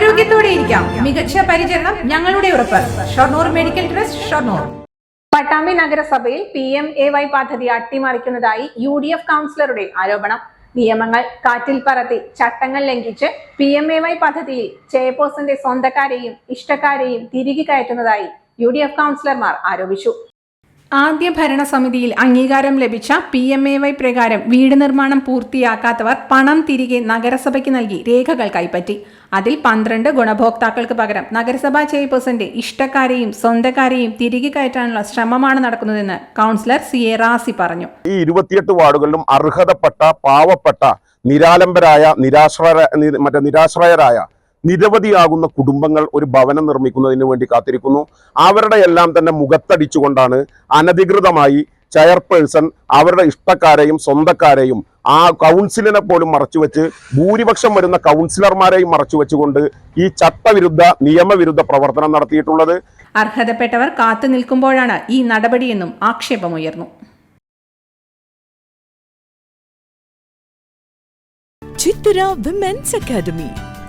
ആരോഗ്യത്തോടെ ഇരിക്കാം. മികച്ച പരിചരണം ഞങ്ങളുടെ ഉറപ്പ്. Shoranur medical trust Shoranur. Pattambi നഗരസഭയിൽ പി എം എ വൈ പദ്ധതി അട്ടിമറിക്കുന്നതായി യു ഡി എഫ് കൗൺസിലറുടെ ആരോപണം. നിയമങ്ങൾ കാറ്റിൽ പറത്തി ചട്ടങ്ങൾ ലംഘിച്ച് പി എം എ വൈ പദ്ധതിയിൽ ചെയർപേഴ്സന്റെ സ്വന്തക്കാരെയും ഇഷ്ടക്കാരെയും തിരികെ കയറ്റുന്നതായി യു ഡി എഫ് കൗൺസിലർമാർ ആരോപിച്ചു. ആദ്യ ഭരണസമിതിയിൽ അംഗീകാരം ലഭിച്ച പി എം എ വൈ പ്രകാരം വീട് നിർമ്മാണം പൂർത്തിയാക്കാത്തവർ പണം തിരികെ നഗരസഭയ്ക്ക് നൽകി രേഖകൾ കൈപ്പറ്റി. അതിൽ പന്ത്രണ്ട് ഗുണഭോക്താക്കൾക്ക് പകരം നഗരസഭാ ചെയർപേഴ്സന്റെ ഇഷ്ടക്കാരെയും സ്വന്തക്കാരെയും തിരികെ കയറ്റാനുള്ള ശ്രമമാണ് നടക്കുന്നതെന്ന് കൗൺസിലർ സി എ റാസി പറഞ്ഞു. ഈ ഇരുപത്തിയെട്ട് വാർഡുകളിലും അർഹതപ്പെട്ട പാവപ്പെട്ട നിരാലംബരായ നിരാശ്രയ മറ്റേ നിരാശ്രയരായ നിരവധിയാകുന്ന കുടുംബങ്ങൾ ഒരു ഭവനം നിർമ്മിക്കുന്നതിന് വേണ്ടി കാത്തിരിക്കുന്നു. അവരുടെ എല്ലാം തന്നെ മുഖത്തടിച്ചുകൊണ്ടാണ് അനധികൃതമായി ചെയർപേഴ്സൺ അവരുടെ ഇഷ്ടക്കാരെയും സ്വന്തക്കാരെയും ആ കൗൺസിലിനെ പോലും മറച്ചുവെച്ച് ഭൂരിപക്ഷം വരുന്ന കൗൺസിലർമാരെയും മറച്ചുവെച്ചുകൊണ്ട് ഈ ചട്ടവിരുദ്ധ നിയമവിരുദ്ധ പ്രവർത്തനം നടത്തിയിട്ടുള്ളത്. അർഹതപ്പെട്ടവർ കാത്തു നിൽക്കുമ്പോഴാണ് ഈ നടപടിയെന്നും ആക്ഷേപമുയർന്നു. Chithara women's academy